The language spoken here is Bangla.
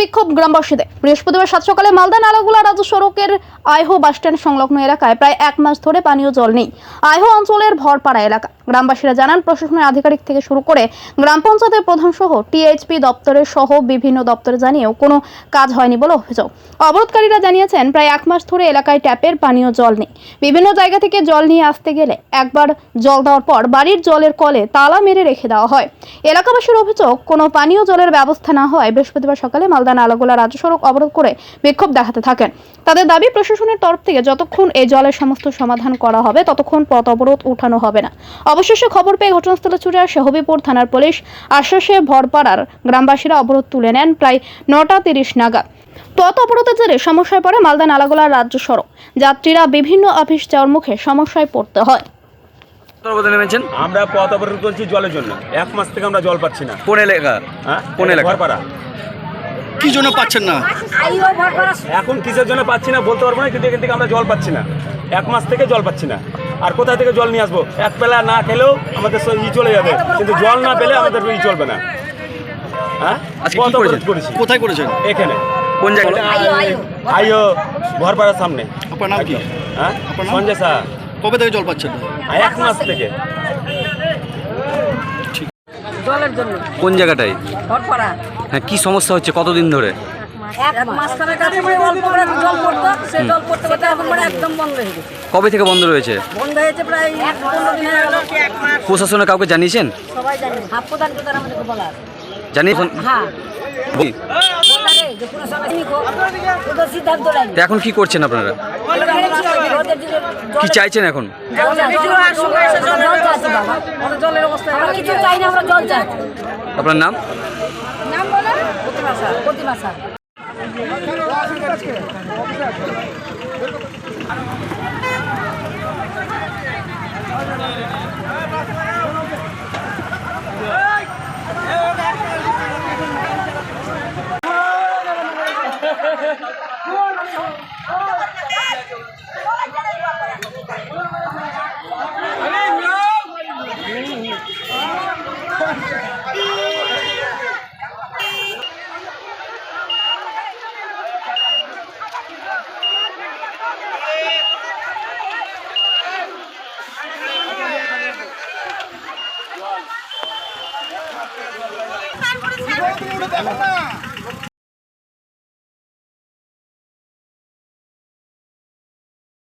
বিক্ষোভ গ্রামবাসীদের। বৃহস্পতিবার সাত সকালে মালদা নালাগুলা রাজ্য সড়কের আইহো বাসস্ট্যান্ড সংলগ্ন এলাকায় প্রায় এক মাস ধরে পানীয় জল নেই। আইহো অঞ্চলের ভরপাড়া এলাকা। গ্রামবাসীরা জানান, প্রশাসনের আধিকারিক থেকে শুরু করে গ্রাম পঞ্চায়েতের প্রধান সহ টিএইচপি দপ্তরের সহ বিভিন্ন দপ্তরে জানিয়েও কোনো কাজ হয়নি বলে অভিযোগ। অবরোধকারীরা জানিয়েছেন, প্রায় এক মাস ধরে এলাকায় ট্যাপের পানীয় জল নেই। বিভিন্ন জায়গা থেকে জল নিয়ে আসতে গেলে একবার জল দেওয়ার পর বাড়ির জলের কলে তালা মেরে রেখে দেওয়া হয়। এলাকাবাসীর অভিযোগ, কোনো পানীয় জলের ব্যবস্থা না হয় বৃহস্পতিবার সকালে মালদা নালাগোলা রাজ্য সড়ক অবরোধ করে বিক্ষোভ দেখাতে থাকেন। তাদের দাবি প্রশাসনের তরফ থেকে যতক্ষণ এই জলের সমস্ত সমাধান করা হবে ততক্ষণ পথ অবরোধ উঠানো হবে না। অবশেষে খবর পেয়ে ঘটনাস্থলে ছুটে আসে হবিপুর থানার পুলিশ। আশ্বাসে ভরপাড়ার গ্রামবাসীরা অবরোধ তুলে নেন প্রায় নটা তিরিশ নাগাদ। পথ অবরোধের জেরে সমস্যায় পড়ে মালদা নালাগোলা রাজ্য সড়ক। যাত্রীরা বিভিন্ন অফিস যাওয়ার মুখে সমস্যায় পড়তে হয়। নেমেছেন? আমরা পথ অবরোধ করছি জলের জন্য। এক মাস থেকে আমরা জল পাচ্ছি না। কোন এলাকা? হ্যাঁ? কোন এলাকা? কি জন্য পাচ্ছেন না? এখন কিসের জন্য পাচ্ছি না বলতে পারব না কিন্তু এখান থেকে আমরা জল পাচ্ছি না। এক মাস থেকে জল পাচ্ছি না। আর কোথা থেকে জল নিয়ে আসব? এক বেলা না খেলেও আমাদের ই চলে যাবে। কিন্তু জল না পেলে আমাদের ই চলবে না। হ্যাঁ? অবরোধ কোথায় করেছেন? এখানে। কোন জায়গাটা আইও ঘরপাড়ার সামনে। আপনার নাম কি? হ্যাঁ? সঞ্জয় শাহ কবে থেকে জল পাচ্ছেন? না এক মাস থেকে। জলের জন্য কোন জায়গাটায় হ্যাঁ কি সমস্যা হচ্ছে কতদিন ধরে মানে মানে হয়ে কবে থেকে বন্ধ রয়েছে হয়ে প্রশাসনে কাউকে জানিয়েছেন জানিয়েছেন হ্যাঁ এখন কি করছেন আপনারা কি চাইছেন এখন জল চাইছি। জল চাইছি বাবা। জলের অবস্থা আমরা কিছু চাই না আমরা জল চাই আপনার নাম নাম বলে প্রতিমা স্যার প্রতিমা স্যার ょうどんな